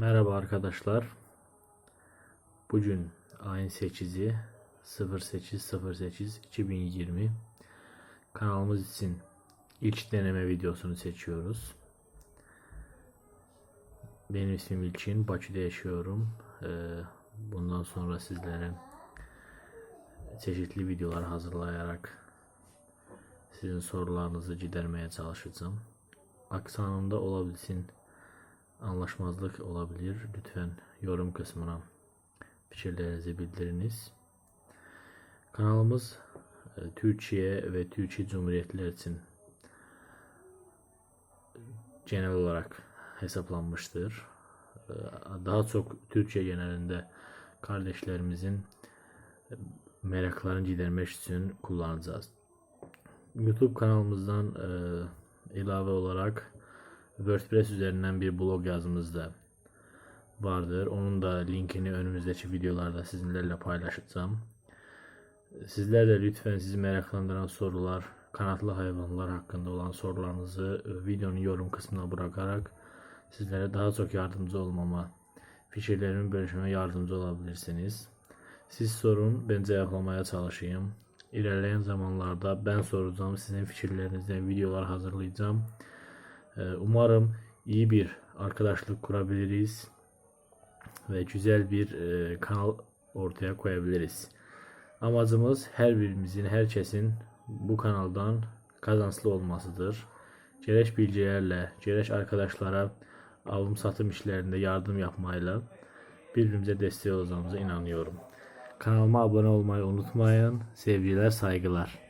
Merhaba arkadaşlar. Bugün ayın 8'i 08.08.2020 kanalımız için ilk deneme videosunu seçiyoruz. Benim ismim İlçin. Bakü'de yaşıyorum. Ee, Bundan sonra sizlere çeşitli videolar hazırlayarak sizin sorularınızı gidermeye çalışacağım. Aksanımda olabilsin anlaşmazlık olabilir. Lütfen yorum kısmına fikirlerinizi bildiriniz. Kanalımız e, Türkiye ve Türkiye Cumhuriyetler için genel olarak hesaplanmıştır. E, Daha çok Türkiye genelinde kardeşlerimizin e, meraklarını gidermek için kullanacağız. YouTube kanalımızdan ilave olarak WordPress üzerinden bir blog yazımız da vardır. Onun da linkini önümüzdeki videolarda sizinlerle paylaşacağım. Sizler de lütfen sizi meraklandıran sorular, kanatlı hayvanlar hakkında olan sorularınızı videonun yorum kısmına bırakarak sizlere daha çok yardımcı olmama, fikirlerimi bölüşmeme yardımcı olabilirsiniz. Siz sorun, ben cevaplamaya çalışayım. İlerleyen zamanlarda ben soracağım, sizin fikirlerinizden videolar hazırlayacağım. Ee, Umarım iyi bir arkadaşlık kurabiliriz ve güzel bir e, kanal ortaya koyabiliriz. Amacımız her birimizin, herkesin bu kanaldan kazançlı olmasıdır. Gerek bilgilerle, gerek arkadaşlara alım satım işlerinde yardım yapmayla birbirimize destek olacağımıza inanıyorum. Kanalıma abone olmayı unutmayın. Sevgiler, saygılar.